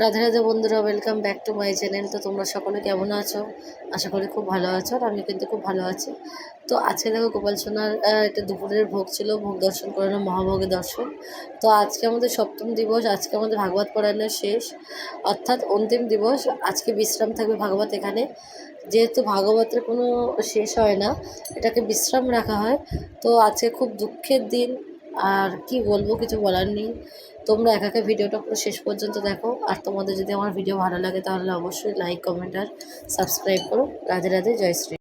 রাধে রাধে বন্ধুরা welcome back to my channel তো তোমরা সকলে কেমন আছো? আশা করি খুব ভালো আছো আর আমি কিন্তু খুব ভালো আছি। তো আজকে দেখো গোপাল সোনার এটা দুপুরের ভোগ ছিল, ভোগ দর্শন করানো মহাভোগের দর্শন। তো আজকে আমাদের সপ্তম দিবস, আজকে আমাদের ভাগবত পড়ানোর শেষ। অর্থাৎ অন্তিম দিবস, আজকে বিশ্রাম থাকবে ভাগবত এখানে। যেহেতু ভাগবতের কোনো শেষ হয় না, এটাকে বিশ্রাম রাখা হয়। তো আজকে খুব দুঃখের দিন আর কি বলব, কিছু বলার নেই। তোমরা একাকে ভিডিওটা পুরো শেষ পর্যন্ত দেখো। আর তোমাদের যদি আমার ভিডিও ভালো লাগে, তাহলে অবশ্যই লাইক কমেন্ট আর সাবস্ক্রাইব করো। রাধে রাধে, জয় শ্রী।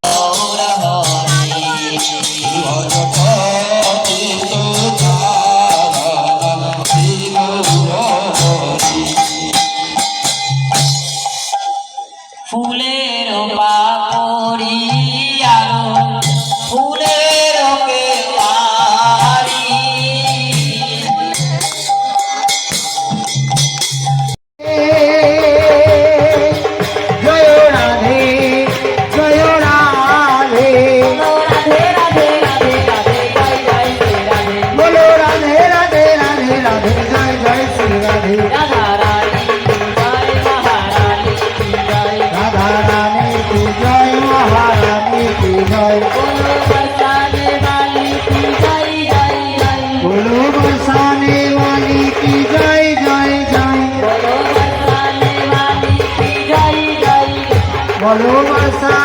জয় বলো বসানে বালি কি জয় জয় জয় বলো বসানে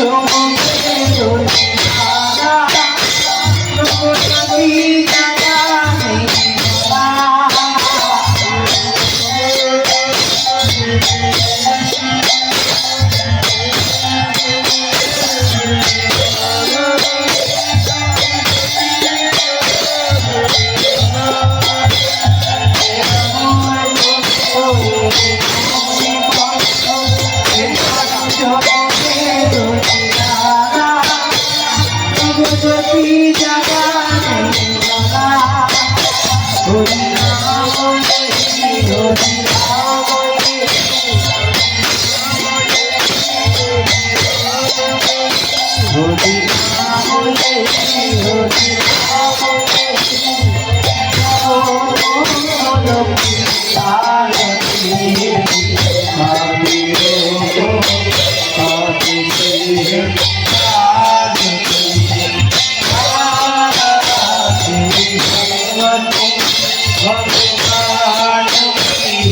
so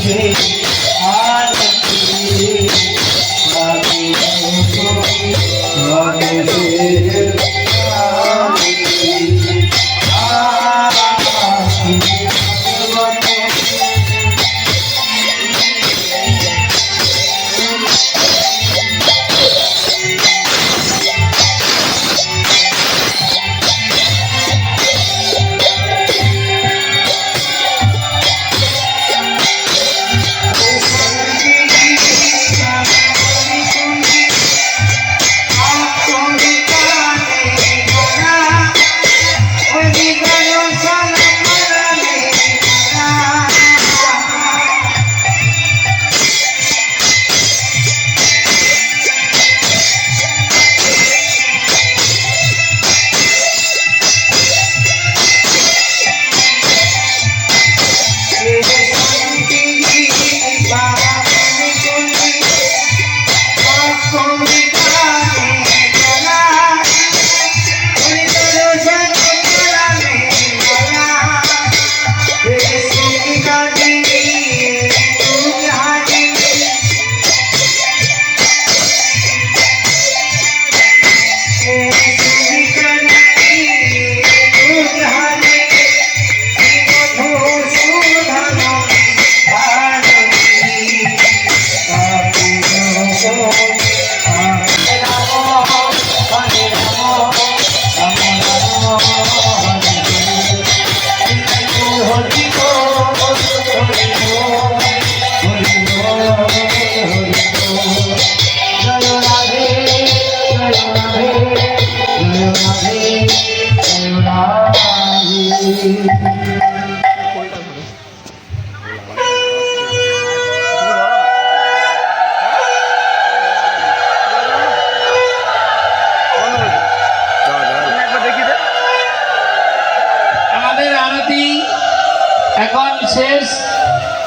day.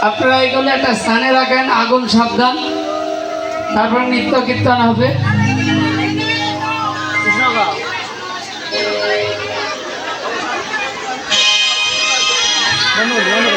আপনারা এগুলো একটা স্থানে রাখেন আগুন সাবধান। তারপর নিত্য কীর্তন হবে। ধন্যবাদ